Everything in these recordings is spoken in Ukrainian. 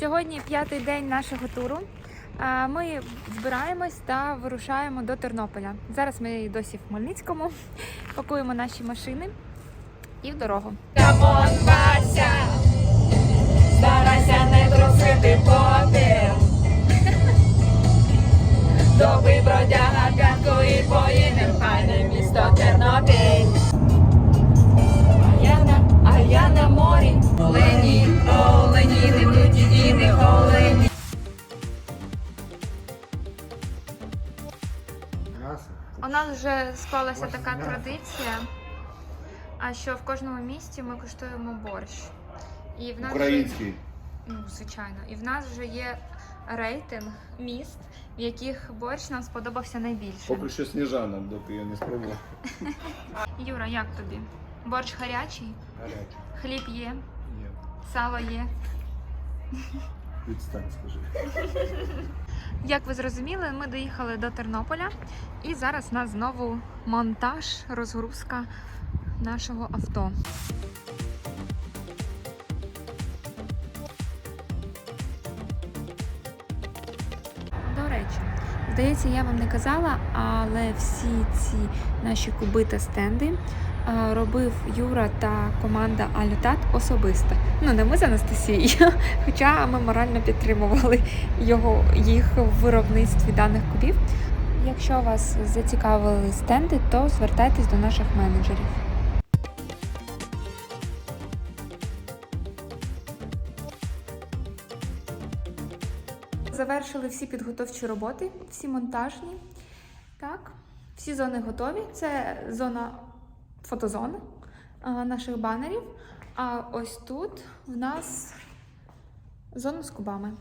Сьогодні п'ятий день нашого туру. Ми збираємось та вирушаємо до Тернополя. Зараз ми досі в Хмельницькому, пакуємо наші машини і в дорогу. Вася, старайся не трусити попіл. Добрий бродяга п'янку і поїдем, файне місто Тернопіль. А я на, а я на морі, олені, вже склалася така традиція, а що в кожному місті ми куштуємо борщ. І в нас вже- Український. Ну, звичайно. І в нас вже є рейтинг міст, в яких борщ нам сподобався найбільше. Поки що сніжана, доки я не спробував. Юра, як тобі? Борщ гарячий, Гаряче. хліб є, Ні. сало є. Відстань, скажи. Як ви зрозуміли, ми доїхали до Тернополя, і зараз нас знову монтаж, розгрузка нашого авто. До речі, здається, я вам не казала, але всі ці наші куби та стенди робив Юра та команда Алютат особисто. Ну, не ми з Анастасією, хоча ми морально підтримували його їх в виробництві даних кубів. Якщо вас зацікавили стенди, то звертайтесь до наших менеджерів. Завершили всі підготовчі роботи, всі монтажні. Так, всі зони готові. Це зона фотозони наших банерів. А ось тут в нас зона з кубами.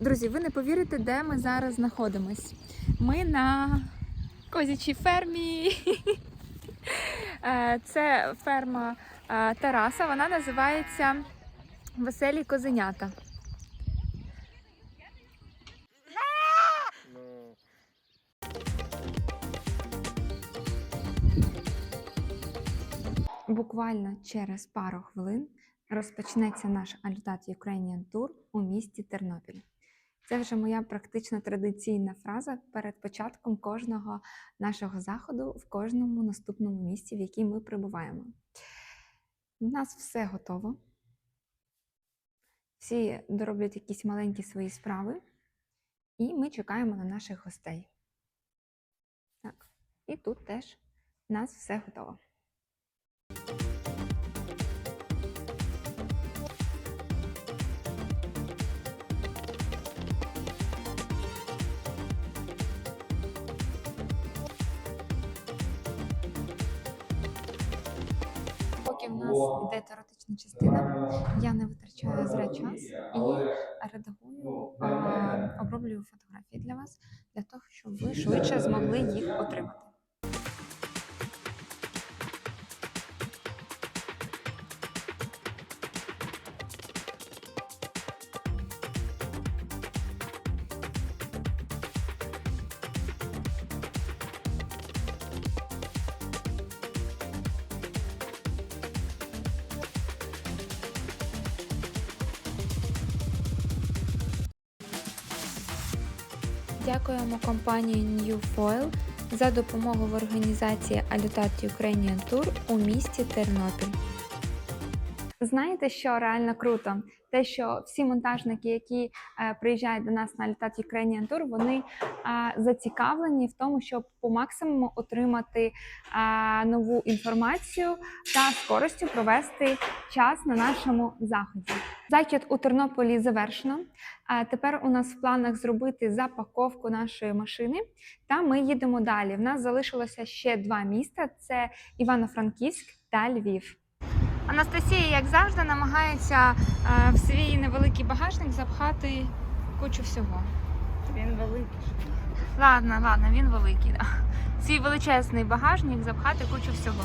Друзі, ви не повірите, де ми зараз знаходимось. Ми на козячій фермі. Е, Це ферма е, Тараса. Вона називається Веселі козенята. Буквально через пару хвилин розпочнеться наш Альтат Ukrainian Tour у місті Тернопіль. Це вже моя практично традиційна фраза перед початком кожного нашого заходу в кожному наступному місті, в який ми прибуваємо. У нас все готово. Всі дороблять якісь маленькі свої справи, і ми чекаємо на наших гостей. Так, і тут теж у нас все готово. Поки в нас йде теоретична частина, я не витрачаю зря час і редагую, а, оброблюю фотографії для вас, для того, щоб ви швидше змогли їх отримати. Дякуємо компанії New Foil за допомогу в організації Алютат Ukrainian Tour у місті Тернопіль. Знаєте, що реально круто? Те, що всі монтажники, які е, приїжджають до нас на Allutat Ukrainian Tour, вони е, зацікавлені в тому, щоб по максимуму отримати е, нову інформацію та з провести час на нашому заході. Захід у Тернополі завершено. А тепер у нас в планах зробити запаковку нашої машини, та ми їдемо далі. В нас залишилося ще два міста: це Івано-Франківськ та Львів. Анастасія, як завжди, намагається е, в свій невеликий багажник запхати кучу всього. Він великий. Ладно, ладно, він великий. Да. Свій величезний багажник запхати кучу всього.